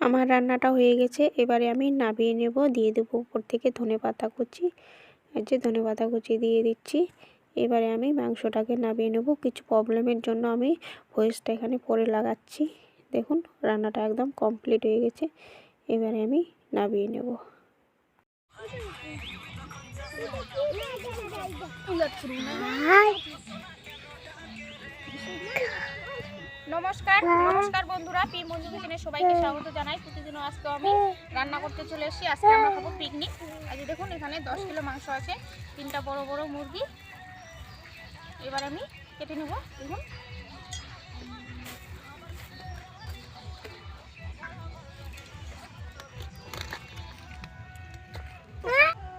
আমার রান্নাটা হয়ে গেছে। এবারে আমি নামিয়ে নেব, দিয়ে দেবো উপর থেকে ধনে পাতা কুচি। যে ধনে পাতা কুচি দিয়ে দিচ্ছি। এবারে আমি মাংসটাকে নামিয়ে নেব। কিছু প্রবলেমের জন্য আমি ভয়েসটা এখানে পরে লাগাচ্ছি। দেখুন, রান্নাটা একদম কমপ্লিট হয়ে গেছে। এবারে আমি নামিয়ে নেব। নমস্কার নমস্কার বন্ধুরা পি মঞ্জু কিচেনে সবাইকে স্বাগত জানাই। প্রতিদিনও আজকে আমি রান্না করতে চলে এসেছি। আজকে আমরা খাব পিকনিক। আজ দেখুন এখানে দশ কিলো মাংস আছে। তিনটা বড় বড় মুরগি। এবার আমি কেটে নেব। দেখুন।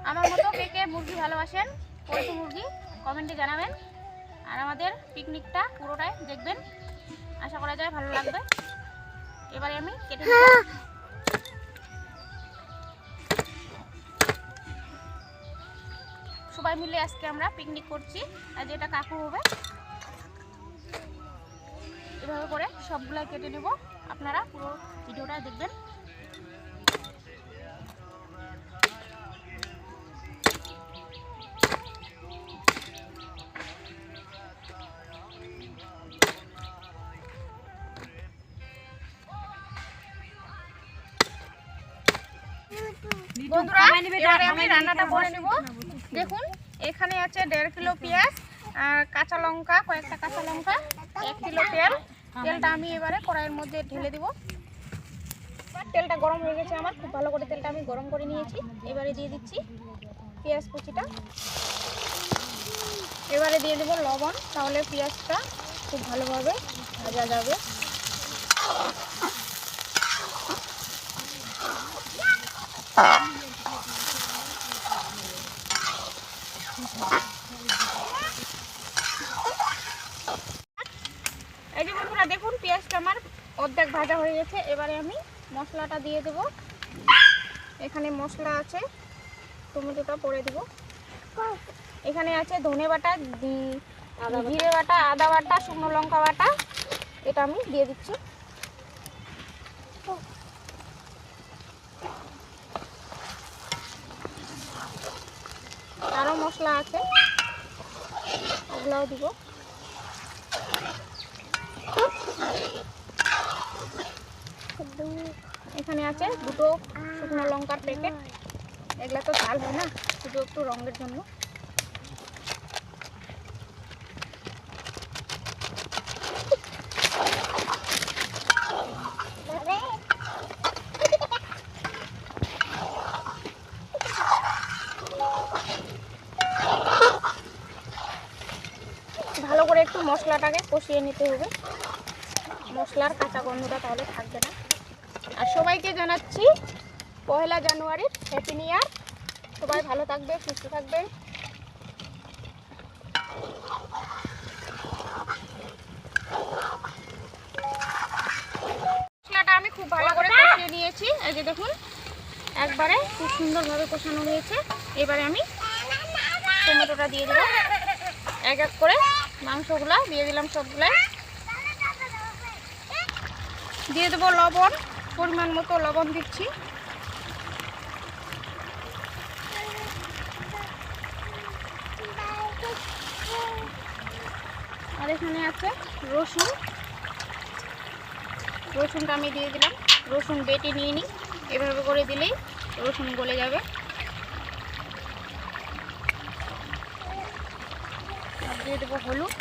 আমার মতো কে কে মুরগি ভালোবাসেন পোলট্রি মুরগি কমেন্টে জানাবেন। আর আমাদের পিকনিকটা পুরোটাই দেখবেন। আশা করা যায় ভালো লাগবে। এবারে আমি কেটে নেব। সবাই মিলে আজকে আমরা পিকনিক করছি। আর যেটা কাকু হবে এভাবে করে সবগুলাই কেটে নেব। আপনারা পুরো ভিডিওটা দেখবেন। বন্ধুরা এবারে আমি রান্নাটা করে নেব। দেখুন এখানে আছে দেড় কিলো পেঁয়াজ আর কাঁচা লঙ্কা কয়েকটা কাঁচা লঙ্কা এক কিলো তেল। তেলটা আমি এবারে কড়াইয়ের মধ্যে ঢেলে দিব। তেলটা গরম হয়ে গেছে আমার খুব ভালো করে তেলটা আমি গরম করে নিয়েছি। এবারে দিয়ে দিচ্ছি পেঁয়াজ কুচিটা। এবারে দিয়ে দেবো লবণ তাহলে পেঁয়াজটা খুব ভালোভাবে ভাজা যাবে। এই যে বন্ধুরা দেখুন পেঁয়াজটা আমার অর্ধেক ভাজা হয়ে গেছে। এবারে আমি মশলাটা দিয়ে দেব। এখানে মশলা আছে টমেটোটা পরে দেব। এখানে আছে ধনে বাটা জিরে বাটা আদা বাটা শুকনো লঙ্কা বাটা। এটা আমি দিয়ে দিচ্ছি। মশলা আছে, ওগুলাও দিব। এখানে আছে দুটো শুকনো লঙ্কার প্যাকেট এগুলা তো ঝাল হয় না, শুধু একটু রঙের জন্য ভালো করে একটু মশলাটাকে কষিয়ে নিতে হবে। মশলার কাঁচা গন্ধটা তাহলে থাকবে না। আর সবাইকে জানাচ্ছি, পয়লা জানুয়ারির হ্যাপি নিউ ইয়ার সবাই ভালো থাকবে, সুস্থ থাকবে। মশলাটা আমি খুব ভালো করে কষিয়ে নিয়েছি। এই যে দেখুন, একবারে খুব সুন্দরভাবে কষানো হয়েছে। এবারে আমি টমেটোটা দিয়ে দেবো। এক এক করে মাংসগুলা, দিয়ে দিলাম সবগুলাই। দিয়ে দেবো লবণ, পরিমাণ মতো লবণ দিচ্ছি। আর এখানে আছে রসুন। রসুনটা আমি দিয়ে দিলাম। রসুন বেটে নিয়ে নিই। এভাবে করে দিলেই রসুন গলে যাবে। দিয়ে দেবো হলুদ।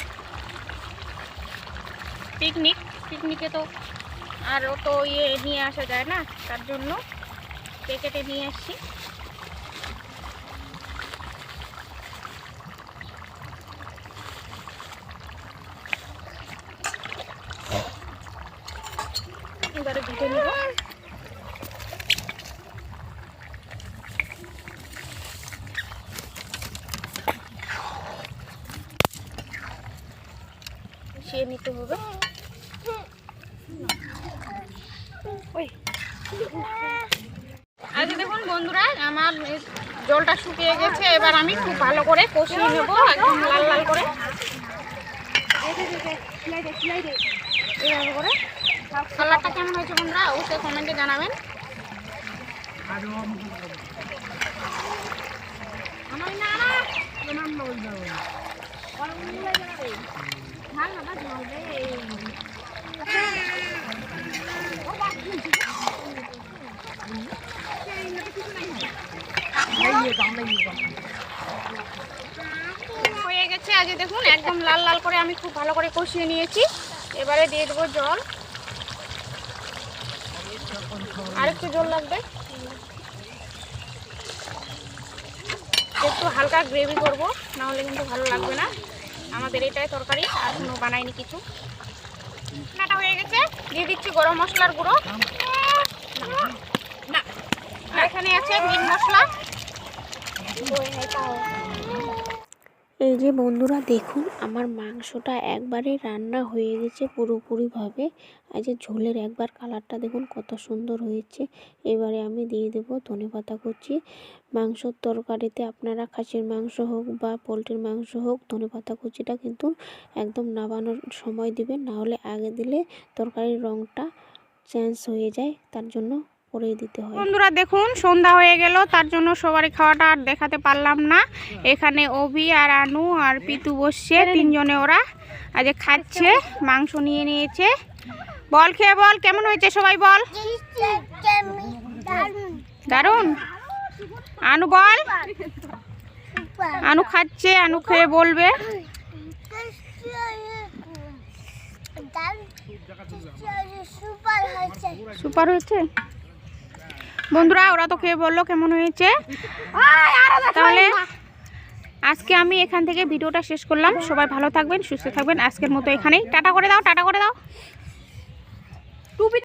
পিকনিক, পিকনিকে তো আর ও তো ইয়ে নিয়ে আসা যায় না, তার জন্য প্যাকেটে নিয়ে আসছি এবারে ভেজে নেব। মিশিয়ে নিতে হবে। ওই। আজ দেখুন বন্ধুরা, আমার জলটা শুকিয়ে গেছে, এবার আমি খুব ভালো করে কষিয়ে নেব, একদম লাল লাল করে। এভাবে করে। কালারটা কেমন হয়েছে বন্ধুরা, অবশ্যই কমেন্টে জানাবেন। আমার না হয়ে গেছে আজ দেখুন, একদম লাল লাল করে আমি খুব ভালো করে কষিয়ে নিয়েছি। এবারে দিয়ে দেবো জল। আর একটু জল লাগবে? একটু হালকা গ্রেভি করব না হলে কিন্তু ভালো লাগবে না। আমাদের এটাই তরকারি, আর কোনো বানাইনি কিছু। রান্নাটা হয়ে গেছে, দিয়ে দিচ্ছি গরম মশলার গুঁড়ো। না এখানে আছে মিট মশলা। এই যে বন্ধুরা দেখুন, আমার মাংসটা একবারে রান্না হয়ে গেছে পুরোপুরিভাবে। এই যে ঝোলের একবার কালারটা দেখুন কত সুন্দর হয়েছে। এবারে আমি দিয়ে দেবো ধনেপাতা কুচি। মাংসর তরকারিতে আপনারা খাসির মাংস হোক বা পোলট্রির মাংস হোক ধনেপাতা কুচিটা কিন্তু একদম নাবানোর সময় দিবেন। না হলে আগে দিলে তরকারির রঙটা চেঞ্জ হয়ে যায়, তার জন্য দিতে হয়। বন্ধুরা দেখুন সন্ধ্যা হয়ে গেল তার জন্য সবারই খাওয়াটা আর দেখাতে পারলাম না। এখানে অভি আর আনু আর পিতু বসছে তিনজনে ওরা আজ খাচ্ছে মাংস নিয়ে নিয়েছে। বল খেয়ে বল কেমন হয়েছে সবাই বল? দারুণ আনু বল। আনু খাচ্ছে আনু খেয়ে বলবে। সুপার হয়েছে? বন্ধুরা ওরা তো খেয়ে বলল কেমন হয়েছে। তাহলে আজকে আমি এখান থেকে ভিডিওটা শেষ করলাম। সবাই ভালো থাকবেন সুস্থ থাকবেন। আজকের মতো এখানেই। টাটা করে দাও টাটা করে দাও। টুপি